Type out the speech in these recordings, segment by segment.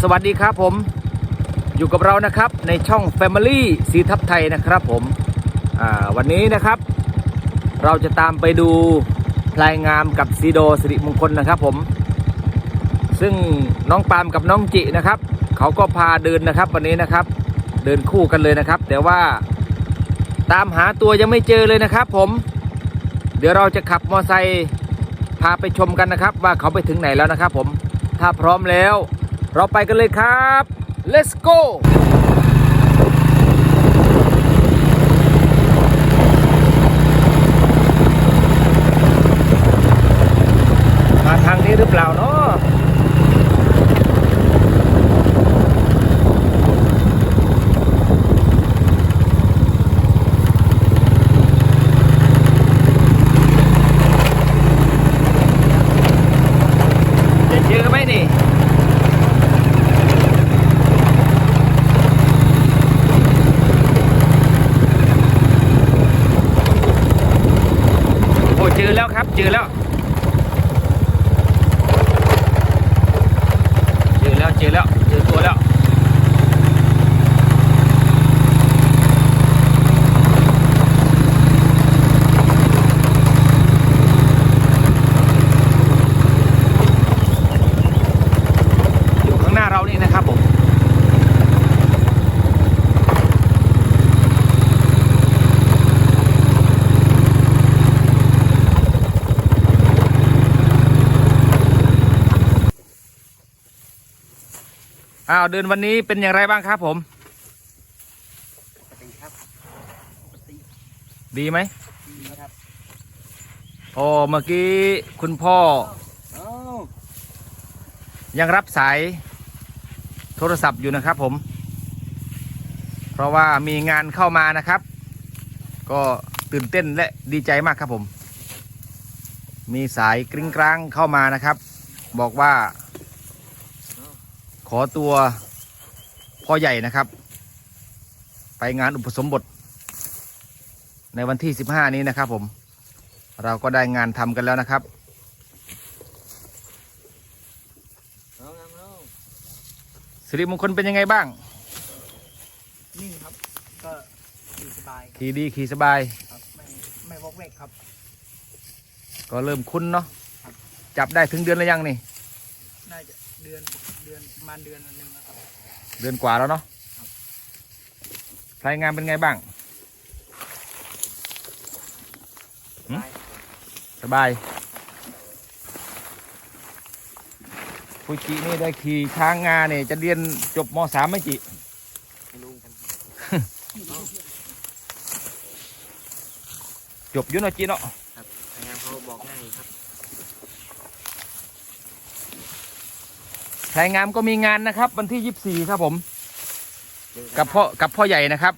สวัสดีครับผม อยู่กับเรานะครับในช่อง Family สีทับไทยนะครับผมวันนี้นะครับ เราจะตามไปดูพลายงามกับซีโดสิริมงคลนะครับผม ซึ่งน้องปามกับน้องจินะครับ เขาก็พาเดินนะครับวันนี้นะครับ เดินคู่กันเลยนะครับ แต่ว่าตามหาตัวยังไม่เจอเลยนะครับ ผม เดี๋ยวเราจะขับมอไซค์พาไปชมกันนะครับ ว่าเขาไปถึงไหนแล้วนะครับผมถ้าพร้อมแล้ว เราไปกันเลยครับ let's go มาทางนี้หรือเปล่าเนาะจะเจอไหมนี่ โอ้เจอแล้วครับ เจอแล้ว เจอแล้วเจอแล้วเจอตัวแล้ว อยู่ข้างหน้าเรานี่นะครับผม อ้าวเดินวันนี้เป็นอย่างไรบ้างครับผม ปกติครับปกติดีไหมดีครับโอ้เมื่อกี้คุณพ่อเอ้ายังรับสายโทรศัพท์อยู่นะครับผม เพราะว่ามีงานเข้ามานะครับ ก็ตื่นเต้นและดีใจมากครับผม มีสายกริ้งกลางเข้ามานะครับ บอกว่า อตัวพ่อใหญ่นะครับ ไปงานอุปสมบท ในวันที่ 15 นี้นะครับผม เราก็ได้งานทำกันแล้วนะครับเอางามเอาสิริมงคลเป็นยังไงบ้าง นิ่งครับ ก็อยู่สบายขี่ดีขี่สบาย ครับ ไม่ไม่วอกเวกครับ ก็เริ่มคุ้นเนาะครับจับได้ถึงเดือนแล้วยังนี่ น่าจะเดือนเดือนประมาณเดือนหนึ่งนะครับเดือนกว่าแล้วเนาะครับรายงานเป็นไงบ้าง หืมได้สบายฟูจินี่ได้ขี่ช้างงาเนี่ยจะเรียนจบมสามไหมจิ ไม่รู้กันจบอยุนเนาะจิเนาะ ครับงานเขาบอกง่ายครับ รายงานก็มีงานนะครับ วันที่ยี่สี่ครับผม กับพ่อกับพ่อใหญ่นะครับ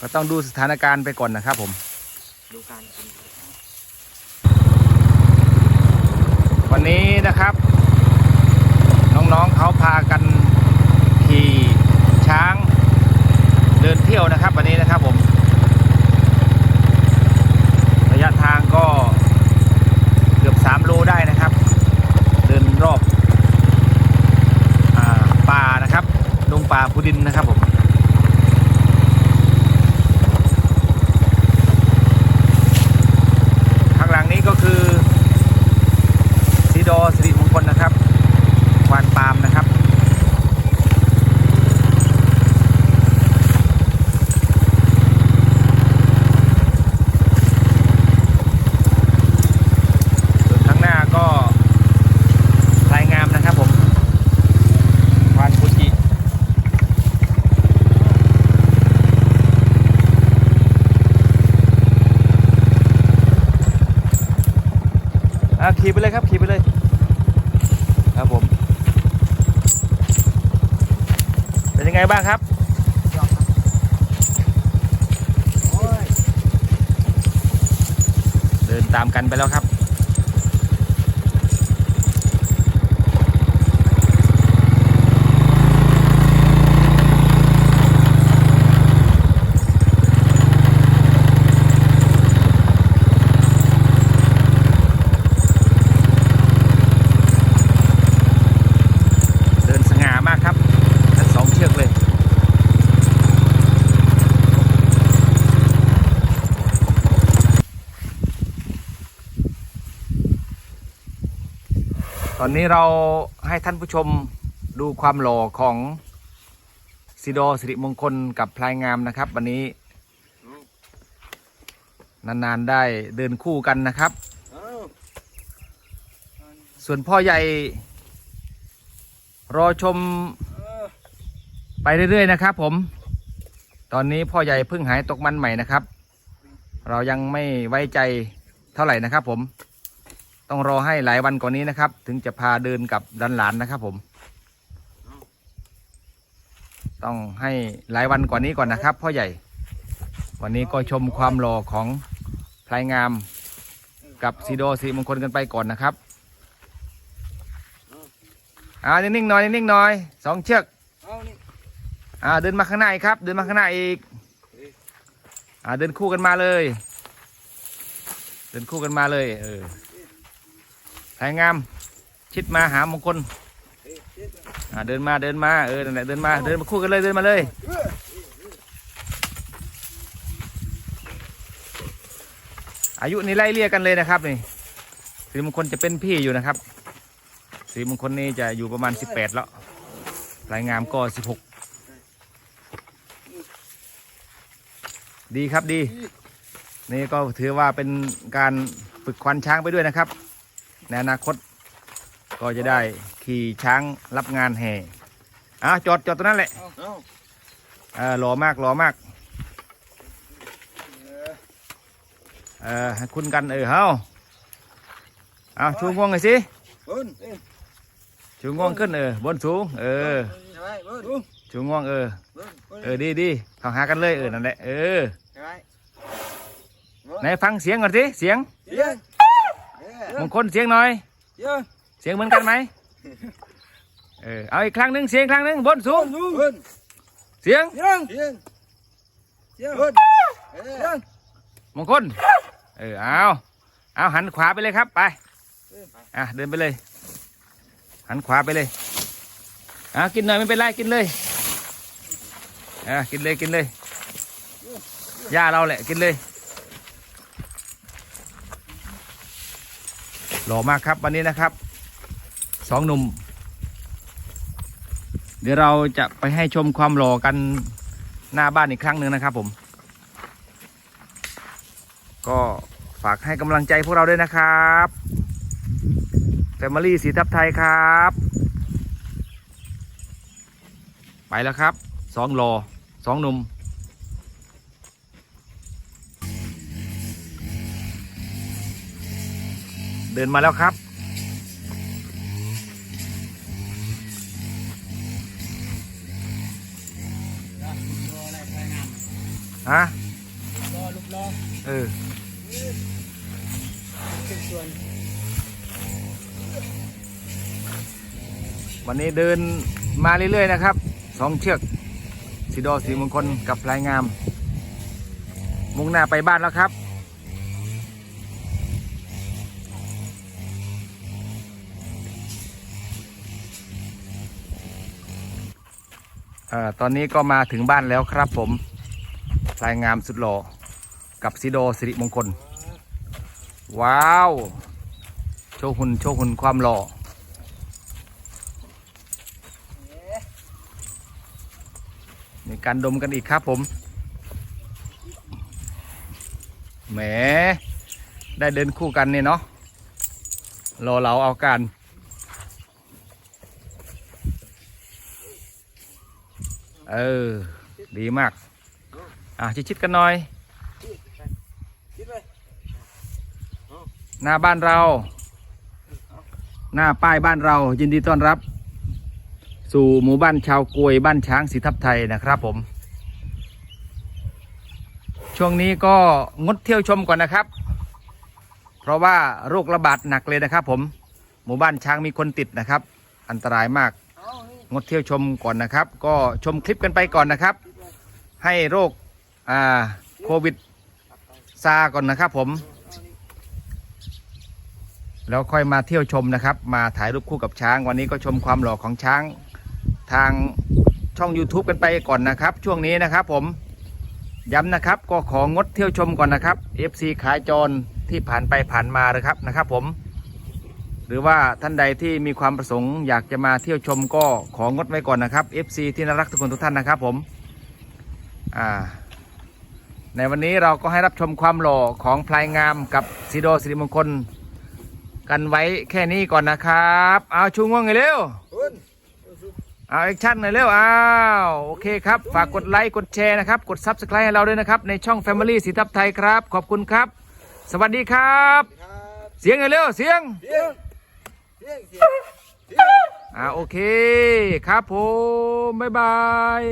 ก็ต้องดูสถานการณ์ไปก่อนนะครับผมดูการวันนี้นะครับ น้องๆเขาพากันขี่ช้างเดินเที่ยวนะครับ วันนี้นะครับผม ระยะทางก็เกือบ3โลได้นะครับ เดินรอบอาป่านะครับดง ป่าพุดินนะครับผม ข้างหลังนี้ก็คือ สีดอสิริมงคลนะครับควานปาล์มนะครับ ส่วนข้างหน้าก็รายงามนะครับผมควานฟูจิ อะขี่ไปเลยครับขี่ไปเลย ครับผม เป็นยัง ไงบ้างครับยอมครับโอ้ยเดินตามกันไปแล้วครับ ตอนนี้เราให้ท่านผู้ชมดูความหล่อของซิโดสิริมงคลกับพลายงามนะครับ วันนี้ นานๆได้เดินคู่กันนะครับ ส่วนพ่อใหญ่ รอชมไปเรื่อยๆนะครับ ผม ตอนนี้พ่อใหญ่เพิ่งหายตกมันใหม่นะครับ เรายังไม่ไว้ใจเท่าไหร่นะครับผม ต้องรอให้หลายวันกว่านี้นะครับ ถึงจะพาเดินกับดันหลานนะครับ ผม ต้องให้หลายวันกว่านี้ก่อนนะครับพ่อใหญ่ วันนี้ก็ชมความหล่อของพลายงามกับซีโดสีมงคลกันไปก่อนนะครับอ่านิ่งๆหน่อยนิ่งๆหน่อยสองเชือกเอานี่อ่าเดินมาข้างหน้าอีกครับ เดินมาข้างหน้าอีกอ่าเดินคู่กันมาเลย เดินคู่กันมาเลยเออ สายงาม ชิดมาหามงคลอ่าเดินมาเดินมาเออนั่นแหละเดินมาเดินมาคู่กันเลยเดินมาเลยอายุนี่ไล่เลี่ยกันเลยนะครับนี่สีมงคลจะเป็นพี่อยู่นะครับสีมงคลนี่จะอยู่ประมาณ 18 แล้วรายงามก็ 16 ดีครับดี นี่ก็ถือว่าเป็นการฝึกควันช้างไปด้วยนะครับ ในอนาคต ก็จะได้ขี่ช้างรับงานแห่อะจอดจอดตรงนั้นแหละเอาเอาเออหล่อมากหล่อมากเออให้คุณกันเออเฮาเอาชูงวงหน่อยสิบนเอ้ยชูงวงขึ้นเออบนสูงเออใช่ไหมบนชูงวงเออบนบนเออดีดีเข้าหากันเลยเออนั่นแหละเออใช่ไหมไหนฟังเสียงก่อนสิเสียงเดี๋ยวเดี๋ยว มงคลเสียงหน่อยเดี๋ยวเสียงเหมือนกันไหมเออเอาอีกครั้งหนึ่งเสียงอีกครั้งหนึ่งบนสูงบนเสียงเดี๋ยวเดี๋ยวเดี๋ยวบนเดี๋ยวมงคล เออเอาเอาหันขวาไปเลยครับไป อะเดินไปเลย หันขวาไปเลยอะกินหน่อยไม่เป็นไรกินเลยอะกินเลยกินเลยย่าเราแหละกินเลย หล่อมากครับวันนี้นะครับสองหนุ่ม เดี๋ยวเราจะไปให้ชมความหล่อกันหน้าบ้านอีกครั้งหนึ่งนะครับผม ก็ฝากให้กำลังใจพวกเราด้วยนะครับ Family สีทับไทยครับ ไปแล้วครับสองโลสองหนุ่ม เดินมาแล้วครับ ฮะรอลูกรอเออส่วนวันนี้เดินมาเรื่อยๆนะครับสองเชือกสีดอสีมงคลกับพลายงาม มุ่งหน้าไปบ้านแล้วครับ ออตอนนี้ก็มาถึงบ้านแล้วครับผมพลายงามสุดหล่อกับสีโดสิริมงคล ว้าว โชว์หุ่นโชว์หุ่นความหล่อมีการดมกันอีกครับผม แหม ได้เดินคู่กันเนี่ยเนาะรอเราเอากัน เออ ดีมาก อะชิดๆกันหน่อย หน้าบ้านเรา หน้าป้ายบ้านเรา ยินดีต้อนรับ สู่หมู่บ้านชาวกวยบ้านช้างสีทับไทยนะครับผม ช่วงนี้ก็งดเที่ยวชมก่อนนะครับ เพราะว่าโรคระบาดหนักเลยนะครับผม หมู่บ้านช้างมีคนติดนะครับ อันตรายมากอ งดเที่ยวชมก่อนนะครับ ก็ชมคลิปกันไปก่อนนะครับ ให้โรคอ่าโควิดซาก่อนนะครับผม แล้วค่อยมาเที่ยวชมนะครับ มาถ่ายรูปคู่กับช้าง วันนี้ก็ชมความหล่อของช้างทางช่อง YouTube กันไปก่อนนะครับ ช่วงนี้นะครับผมย้ำนะครับก็ของดเที่ยวชมก่อนนะครับ FC ขายจรที่ผ่านไปผ่านมานะครับนะครับผม หรือว่าท่านใดที่มีความประสงค์อยากจะมาเที่ยวชมก็ของงดไว้ก่อนนะครับ FC ที่น่ารักทุกคนทุกท่านนะครับผมอ่าในวันนี้เราก็ให้รับชมความหล่อของพลายงามกับสีโดสิริมงคล กันไว้แค่นี้ก่อนนะครับ เอาชูง่วงไงเร็ว เอาแอคชั่นหน่อยเร็วอ้าวโอเคครับ ฝากกดไลค์ กดแชร์นะครับ กด Subscribe ให้เราด้วยนะครับ ในช่อง Family สีทับไทยครับ ขอบคุณครับ สวัสดีครับ เสียงหน่อยเร็ว เสียงเสียงเสียงเสียง อ่าโอเค ครับผม บ๊ายบาย